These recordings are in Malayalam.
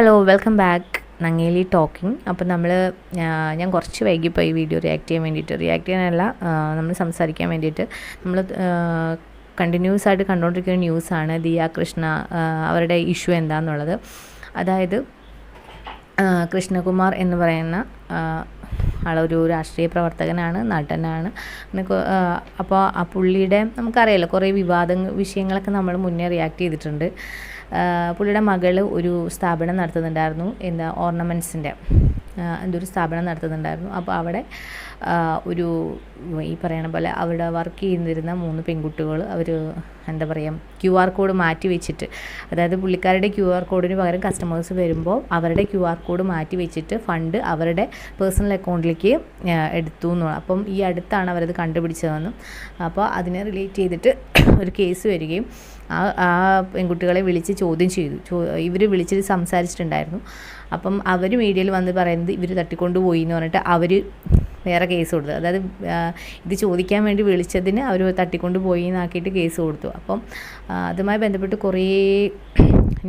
Hello welcome back Nangeli talking അപ്പം നമ്മൾ ഞാൻ കുറച്ച് വൈകിപ്പോയി വീഡിയോ റിയാക്ട് ചെയ്യാൻ വേണ്ടിയിട്ട്. റിയാക്ട് ചെയ്യാനല്ല നമ്മൾ സംസാരിക്കാൻ വേണ്ടിയിട്ട്. നമ്മൾ കണ്ടിന്യൂസ് ആയിട്ട് കണ്ടുകൊണ്ടിരിക്കുന്ന ന്യൂസാണ് ദിയ കൃഷ്ണ അവരുടെ ഇഷ്യൂ എന്താണെന്നുള്ളത് അതായത് കൃഷ്ണകുമാർ എന്ന് പറയുന്ന ആളൊരു രാഷ്ട്രീയ പ്രവർത്തകനാണ് നടനാണ്. അപ്പോൾ ആ പുള്ളിയുടെ നമുക്കറിയാലോ കുറേ വിവാദ വിഷയങ്ങളൊക്കെ നമ്മൾ മുന്നേ റിയാക്ട് ചെയ്തിട്ടുണ്ട്. പുള്ളിയുടെ മകൾ ഒരു സ്ഥാപനം നടത്തുന്നുണ്ടായിരുന്നു എന്താ ഓർണമെന്റ്സിന്റെ എന്തൊരു സ്ഥാപനം നടത്തുന്നുണ്ടായിരുന്നു. അപ്പോൾ അവിടെ ഒരു ഈ പറയണ പോലെ അവിടെ വർക്ക് ചെയ്തിരുന്ന മൂന്ന് പെൺകുട്ടികൾ അവർ എന്താ പറയുക ക്യു ആർ കോഡ് മാറ്റി വെച്ചിട്ട് അതായത് പുള്ളിക്കാരുടെ ക്യു ആർ കോഡിന് പകരം കസ്റ്റമേഴ്സ് വരുമ്പോൾ അവരുടെ ക്യു ആർ കോഡ് മാറ്റി വെച്ചിട്ട് ഫണ്ട് അവരുടെ പേഴ്സണൽ അക്കൗണ്ടിലേക്ക് എടുത്തു എന്നുള്ളത് അപ്പം ഈ അടുത്താണ് അവരത് കണ്ടുപിടിച്ചതെന്നും അപ്പോൾ അതിനെ റിലേറ്റ് ചെയ്തിട്ട് ഒരു കേസ് വരികയും ആ ആ പെൺകുട്ടികളെ വിളിച്ച് ചോദ്യം ചെയ്തു. ഇവർ വിളിച്ചിട്ട് സംസാരിച്ചിട്ടുണ്ടായിരുന്നു. അപ്പം അവർ മീഡിയയിൽ വന്ന് പറയുന്നത് ഇവർ തട്ടിക്കൊണ്ട് പോയി എന്ന് പറഞ്ഞിട്ട് അവർ വേറെ കേസ് കൊടുത്തു അതായത് ഇത് ചോദിക്കാൻ വേണ്ടി വിളിച്ചതിന് അവർ തട്ടിക്കൊണ്ട് പോയി എന്നാക്കിയിട്ട് കേസ് കൊടുത്തു. അപ്പം അതുമായി ബന്ധപ്പെട്ട് കുറേ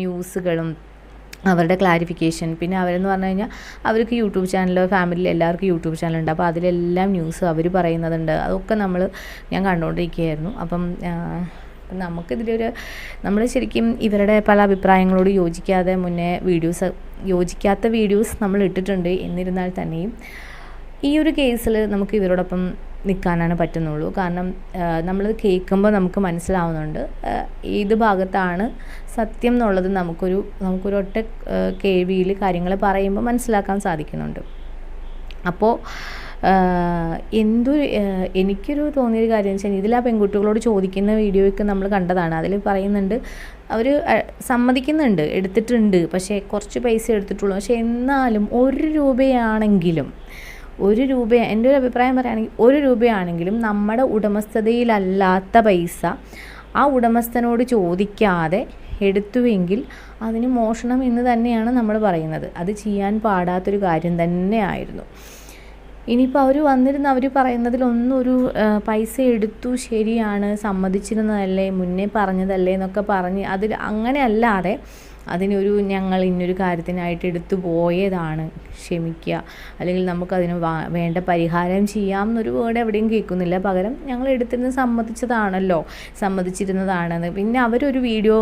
ന്യൂസുകളും അവരുടെ ക്ലാരിഫിക്കേഷൻ പിന്നെ അവരെന്ന് പറഞ്ഞു കഴിഞ്ഞാൽ അവർക്ക് യൂട്യൂബ് ചാനൽ ഫാമിലിയിൽ എല്ലാവർക്കും യൂട്യൂബ് ചാനലുണ്ട്. അപ്പോൾ അതിലെല്ലാം ന്യൂസ് അവർ പറയുന്നതുണ്ട്. അതൊക്കെ നമ്മൾ ഞാൻ കണ്ടുകൊണ്ടിരിക്കുകയായിരുന്നു അപ്പം നമുക്കിതിലൊരു നമ്മൾ ശരിക്കും ഇവരുടെ പല അഭിപ്രായങ്ങളോട് യോജിക്കാതെ മുന്നേ വീഡിയോസ് യോജിക്കാത്ത വീഡിയോസ് നമ്മൾ ഇട്ടിട്ടുണ്ട്. എന്നിരുന്നാൽ തന്നെയും ഈ ഒരു കേസിൽ നമുക്ക് ഇവരോടൊപ്പം നിൽക്കാനാണ് പറ്റുന്നുള്ളൂ. കാരണം നമ്മളത് കേൾക്കുമ്പോൾ നമുക്ക് മനസ്സിലാവുന്നുണ്ട്. ഏത് ഭാഗത്താണ് സത്യം എന്നുള്ളത് നമുക്കൊരു നമുക്കൊരു ഒറ്റ കേൾവിയിൽ കാര്യങ്ങൾ പറയുമ്പോൾ മനസ്സിലാക്കാൻ സാധിക്കുന്നുണ്ട്. അപ്പോൾ എന്തൊരു എനിക്കൊരു തോന്നിയൊരു കാര്യം വെച്ചാൽ ഇതിൽ ആ പെൺകുട്ടികളോട് ചോദിക്കുന്ന വീഡിയോയൊക്കെ നമ്മൾ കണ്ടതാണ്. അതിൽ പറയുന്നുണ്ട് അവർ സമ്മതിക്കുന്നുണ്ട് എടുത്തിട്ടുണ്ട് പക്ഷേ കുറച്ച് പൈസ എടുത്തിട്ടുള്ളൂ. പക്ഷേ എന്നാലും ഒരു രൂപയാണെങ്കിലും ഒരു രൂപ എന്റെ ഒരു അഭിപ്രായം പറയുകയാണെങ്കിൽ ഒരു രൂപയാണെങ്കിലും നമ്മുടെ ഉടമസ്ഥതയിലല്ലാത്ത പൈസ ആ ഉടമസ്ഥനോട് ചോദിക്കാതെ എടുത്തുവെങ്കിൽ അതിന് മോഷണം എന്ന് തന്നെയാണ് നമ്മൾ പറയുന്നത്. അത് ചെയ്യാൻ പാടാത്തൊരു കാര്യം തന്നെയായിരുന്നു. ഇനിയിപ്പോൾ അവർ വന്നിരുന്ന അവർ പറയുന്നതിലൊന്നും ഒരു പൈസ എടുത്തു ശരിയാണ് സമ്മതിച്ചിരുന്നതല്ലേ മുന്നേ പറഞ്ഞതല്ലേ എന്നൊക്കെ പറഞ്ഞ് അതിൽ അങ്ങനെ അല്ലാതെ അതിനൊരു ഞങ്ങൾ ഇന്നൊരു കാര്യത്തിനായിട്ട് എടുത്തു പോയതാണ്. ക്ഷമിക്കുക. അല്ലെങ്കിൽ നമുക്കതിന് വേണ്ട പരിഹാരം ചെയ്യാം എന്നൊരു വേർഡ് എവിടെയും കേൾക്കുന്നില്ല. പകരം ഞങ്ങൾ എടുത്തിരുന്ന് സമ്മതിച്ചതാണല്ലോ. സമ്മതിച്ചിരുന്നതാണെന്ന്. പിന്നെ അവരൊരു വീഡിയോ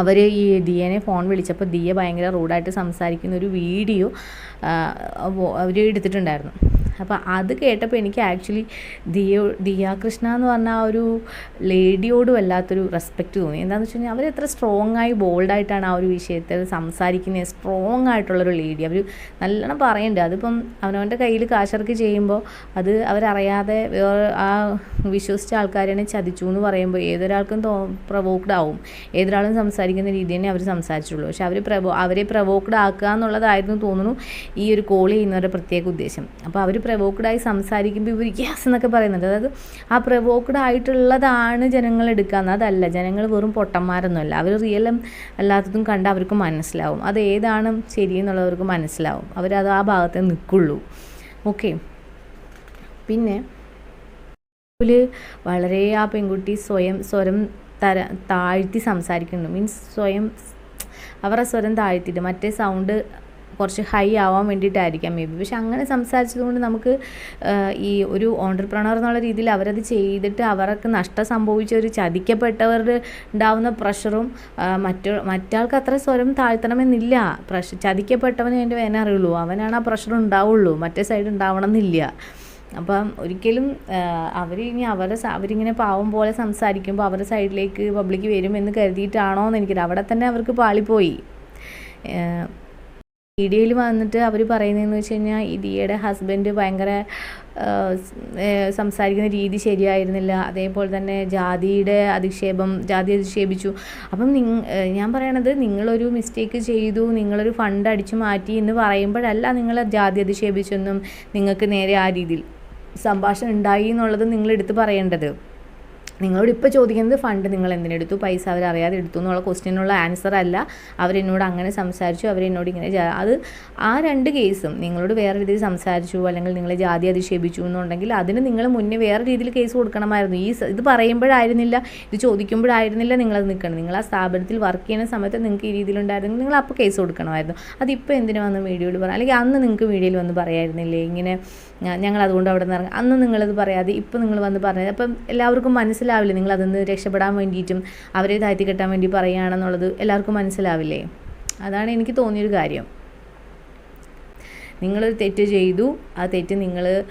അവർ ഈ ദിയനെ ഫോൺ വിളിച്ചപ്പോൾ ദിയ ഭയങ്കര റൂഡായിട്ട് സംസാരിക്കുന്ന ഒരു വീഡിയോ അവർ എടുത്തിട്ടുണ്ടായിരുന്നു. അപ്പോൾ അത് കേട്ടപ്പോൾ എനിക്ക് ആക്ച്വലി ദിയോ ദിയ കൃഷ്ണ എന്ന് പറഞ്ഞ ആ ഒരു ലേഡിയോട് വല്ലാത്തൊരു റെസ്പെക്റ്റ് തോന്നി. എന്താണെന്ന് വെച്ച് കഴിഞ്ഞാൽ അവർ എത്ര സ്ട്രോങ് ആയി ബോൾഡായിട്ടാണ് ആ ഒരു വിഷയത്തിൽ സംസാരിക്കുന്നത് സ്ട്രോങ് ആയിട്ടുള്ളൊരു ലേഡി അവർ നല്ലോണം പറയുന്നുണ്ട് അതിപ്പം അവനവന്റെ കയ്യിൽ കാശർക്ക് ചെയ്യുമ്പോൾ അത് അവരറിയാതെ വേറെ ആ വിശ്വസിച്ച ആൾക്കാരെ ചതിച്ചു എന്ന് പറയുമ്പോൾ ഏതൊരാൾക്കും തോ പ്രവോക്ഡ് ആവും. ഏതൊരാളും സംസാരിക്കുന്ന രീതി തന്നെ അവർ സംസാരിച്ചുള്ളൂ പക്ഷെ അവർ പ്രവോ അവരെ പ്രവോക്ഡ് ആക്കുക എന്നുള്ളതായിരുന്നു തോന്നുന്നു ഈ ഒരു കോൾ ചെയ്യുന്നവരുടെ പ്രത്യേക ഉദ്ദേശം. അപ്പോൾ അവർ പ്രവോക്ഡ് ആയി സംസാരിക്കുമ്പോൾ ഇവർ ഗ്യാസ് എന്നൊക്കെ പറയുന്നുണ്ട്. അതായത് ആ പ്രവോക്ഡ് ആയിട്ടുള്ളതാണ് ജനങ്ങൾ എടുക്കുക. അതല്ല ജനങ്ങൾ വെറും പൊട്ടന്മാരൊന്നുമല്ല. അവർ റിയലും അല്ലാത്തതും കണ്ട് അവർക്ക് മനസ്സിലാവും. അത് ഏതാണ് ശരിയെന്നുള്ളവർക്ക് മനസ്സിലാവും. അവരത് ആ ഭാഗത്തെ നിൽക്കുള്ളൂ. ഓക്കെ പിന്നെ വളരെ ആ പെൺകുട്ടി സ്വയം സ്വരം തര താഴ്ത്തി സംസാരിക്കുന്നു മീൻസ് സ്വയം അവരുടെ സ്വരം താഴ്ത്തിയിട്ട് മറ്റേ സൗണ്ട് കുറച്ച് ഹൈ ആവാൻ വേണ്ടിയിട്ടായിരിക്കാം. മേ ബി പക്ഷെ അങ്ങനെ സംസാരിച്ചതുകൊണ്ട് നമുക്ക് ഈ ഒരു ഓണ്ടർപ്രണർ എന്നുള്ള രീതിയിൽ അവരത് ചെയ്തിട്ട് അവർക്ക് നഷ്ടം സംഭവിച്ച ഒരു ചതിക്കപ്പെട്ടവരുടെ ഉണ്ടാവുന്ന പ്രഷറും മറ്റു മറ്റാൾക്ക് അത്ര സ്വരം താഴ്ത്തണമെന്നില്ല. പ്രഷർ ചതിക്കപ്പെട്ടവന് അതിന്റെ വേന അറിയുള്ളൂ. അവനാണ് ആ പ്രഷർ ഉണ്ടാവുള്ളൂ. മറ്റേ സൈഡ് ഉണ്ടാവണം എന്നില്ല അപ്പം ഒരിക്കലും അവർ ഇനി അവരുടെ സ- അവരിങ്ങനെ പാവം പോലെ സംസാരിക്കുമ്പോൾ അവരുടെ സൈഡിലേക്ക് പബ്ലിക് വരുമെന്ന് കരുതിയിട്ടാണോ എന്ന് എനിക്കറിയാം അവിടെ തന്നെ അവർക്ക് പാളിപ്പോയി. വീഡിയോയിൽ വന്നിട്ട് അവർ പറയുന്നതെന്ന് വെച്ച് കഴിഞ്ഞാൽ ഇതിയുടെ ഹസ്ബൻഡ് ഭയങ്കര സംസാരിക്കുന്ന രീതി ശരിയായിരുന്നില്ല. അതേപോലെ തന്നെ ജാതിയുടെ അധിക്ഷേപം ജാതി അധിക്ഷേപിച്ചു. അപ്പം ഏ, ഞാൻ പറയണത് നിങ്ങളൊരു മിസ്റ്റേക്ക് ചെയ്തു നിങ്ങളൊരു ഫണ്ട് അടിച്ചു മാറ്റി എന്ന് പറയുമ്പോഴല്ല നിങ്ങൾ ജാതി അധിക്ഷേപിച്ചെന്നും നിങ്ങൾക്ക് നേരെ ആ രീതിയിൽ സംഭാഷണം ഉണ്ടായി എന്നുള്ളത് നിങ്ങൾ എടുത്ത് പറയേണ്ടത്. നിങ്ങളോട് ഇപ്പോൾ ചോദിക്കുന്നത് ഫണ്ട് നിങ്ങൾ എന്തിനെടുത്തു പൈസ അവർ അറിയാതെ എടുത്തു എന്നുള്ള ക്വസ്റ്റ്യനുള്ള ആൻസർ അല്ല. അവരെന്നോട് അങ്ങനെ സംസാരിച്ചു അവരെന്നോട് ഇങ്ങനെ അത് ആ രണ്ട് കേസും നിങ്ങളോട് വേറെ രീതിയിൽ സംസാരിച്ചു അല്ലെങ്കിൽ നിങ്ങളെ ജാതി അധിക്ഷേപിച്ചു എന്നുണ്ടെങ്കിൽ അതിന് നിങ്ങൾ മുന്നേ വേറെ രീതിയിൽ കേസ് കൊടുക്കണമായിരുന്നു. ഈ ഇത് പറയുമ്പോഴായിരുന്നില്ല ഇത് ചോദിക്കുമ്പോഴായിരുന്നില്ല നിങ്ങളത് നിൽക്കണം നിങ്ങൾ ആ സ്ഥാപനത്തിൽ വർക്ക് ചെയ്യുന്ന സമയത്ത് നിങ്ങൾക്ക് ഈ രീതിയിലുണ്ടായിരുന്നെങ്കിൽ നിങ്ങൾ അപ്പോൾ കേസ് കൊടുക്കണമായിരുന്നു. അതിപ്പോൾ എന്തിനു വന്ന് വീഡിയോയിൽ പറയാം അല്ലെങ്കിൽ അന്ന് നിങ്ങൾക്ക് വീഡിയോയിൽ വന്ന് പറയായിരുന്നില്ലേ? ഇങ്ങനെ ഞങ്ങൾ അതുകൊണ്ട് അവിടെ നിന്ന് ഇറങ്ങി അന്ന് നിങ്ങളത് പറയാതെ ഇപ്പോൾ നിങ്ങൾ വന്ന് പറഞ്ഞത്. അപ്പം എല്ലാവർക്കും മനസ്സിലാവില്ലേ? നിങ്ങൾ അതിൽ നിന്ന് രക്ഷപ്പെടാൻ വേണ്ടിയിട്ടും അവരെ താഴ്ത്തി കെട്ടാൻ വേണ്ടി പറയുകയാണെന്നുള്ളത് എല്ലാവർക്കും മനസ്സിലാവില്ലേ? അതാണ് എനിക്ക് തോന്നിയൊരു കാര്യം. നിങ്ങളൊരു തെറ്റ് ചെയ്തു ആ തെറ്റ് നിങ്ങൾ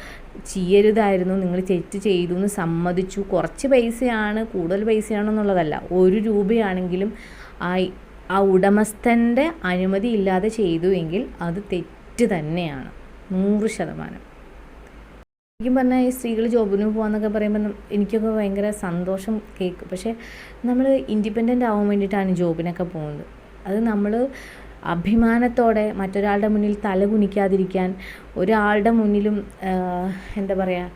ചെയ്യരുതായിരുന്നു നിങ്ങൾ തെറ്റ് ചെയ്തു എന്ന് സമ്മതിച്ചു. കുറച്ച് പൈസയാണ് കൂടുതൽ പൈസയാണെന്നുള്ളതല്ല ഒരു രൂപയാണെങ്കിലും ആ ആ ഉടമസ്ഥന്റെ അനുമതി ഇല്ലാതെ ചെയ്തു എങ്കിൽ അത് തെറ്റ് തന്നെയാണ്. നൂറ് ശതമാനം. ശരിക്കും പറഞ്ഞാൽ ഈ സ്ത്രീകൾ ജോബിന് പോകാന്നൊക്കെ പറയുമ്പോൾ എനിക്കൊക്കെ ഭയങ്കര സന്തോഷം കേൾക്കും പക്ഷേ നമ്മൾ ഇൻഡിപെൻഡന്റ് ആവാൻ വേണ്ടിയിട്ടാണ് ജോബിനൊക്കെ പോകുന്നത് അത് നമ്മൾ അഭിമാനത്തോടെ മറ്റൊരാളുടെ മുന്നിൽ തല കുനിക്കാതിരിക്കാൻ ഒരാളുടെ മുന്നിലും എന്താ പറയുക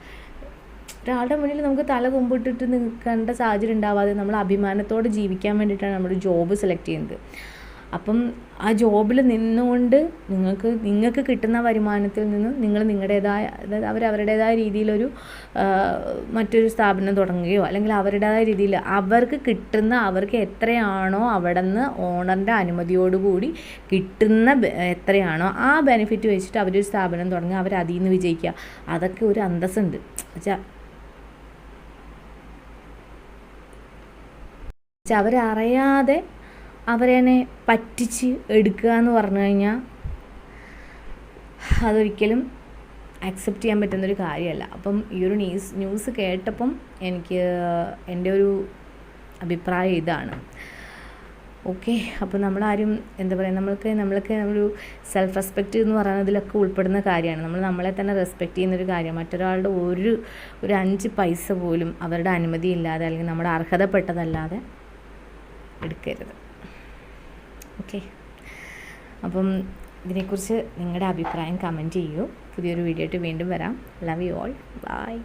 ഒരാളുടെ മുന്നിൽ നമുക്ക് തല കുമ്പിട്ടിട്ട് നിൽക്കേണ്ട സാഹചര്യം ഉണ്ടാവാതെ നമ്മൾ അഭിമാനത്തോടെ ജീവിക്കാൻ വേണ്ടിയിട്ടാണ് നമ്മൾ ജോബ് സെലക്ട് ചെയ്യുന്നത്. അപ്പം ആ ജോബിൽ നിന്നുകൊണ്ട് നിങ്ങൾക്ക് നിങ്ങൾക്ക് കിട്ടുന്ന വരുമാനത്തിൽ നിന്ന് നിങ്ങൾ നിങ്ങളുടേതായ അതായത് അവർ അവരുടേതായ രീതിയിലൊരു മറ്റൊരു സ്ഥാപനം തുടങ്ങുകയോ അല്ലെങ്കിൽ അവരുടേതായ രീതിയിൽ അവർക്ക് കിട്ടുന്ന അവർക്ക് എത്രയാണോ അവിടെ നിന്ന് ഓണറിന്റെ അനുമതിയോടുകൂടി കിട്ടുന്ന എത്രയാണോ ആ ബെനിഫിറ്റ് വെച്ചിട്ട് അവരൊരു സ്ഥാപനം തുടങ്ങുക അവർ അതിൽ നിന്ന് വിജയിക്കുക. അതൊക്കെ ഒരു അന്തസ്സുണ്ട്. വെച്ചാൽ അവരറിയാതെ അവരെന്നെ പറ്റിച്ച് എടുക്കുക എന്ന് പറഞ്ഞു കഴിഞ്ഞാൽ അതൊരിക്കലും അക്സെപ്റ്റ് ചെയ്യാൻ പറ്റുന്നൊരു കാര്യമല്ല. അപ്പം ഈ ഒരു ന്യൂസ് ന്യൂസ് കേട്ടപ്പം എനിക്ക് എന്റെ ഒരു അഭിപ്രായം ഇതാണ്. ഓക്കെ അപ്പോൾ നമ്മളാരും എന്താ പറയുക നമ്മൾക്ക് നമ്മൾക്ക് ഒരു സെൽഫ് റെസ്പെക്റ്റ് എന്ന് പറയുന്നതിലൊക്കെ ഉൾപ്പെടുന്ന കാര്യമാണ്. നമ്മൾ നമ്മളെ തന്നെ റെസ്പെക്റ്റ് ചെയ്യുന്നൊരു കാര്യം. മറ്റൊരാളുടെ ഒരു ഒരു അഞ്ച് പൈസ പോലും അവരുടെ അനുമതി ഇല്ലാതെ അല്ലെങ്കിൽ നമ്മുടെ അർഹതപ്പെട്ടതല്ലാതെ എടുക്കരുത്. ഓക്കെ അപ്പം ഇതിനെക്കുറിച്ച് നിങ്ങളുടെ അഭിപ്രായം കമന്റ് ചെയ്യൂ. പുതിയൊരു വീഡിയോ ആയിട്ട് വീണ്ടും വരാം. Love you all by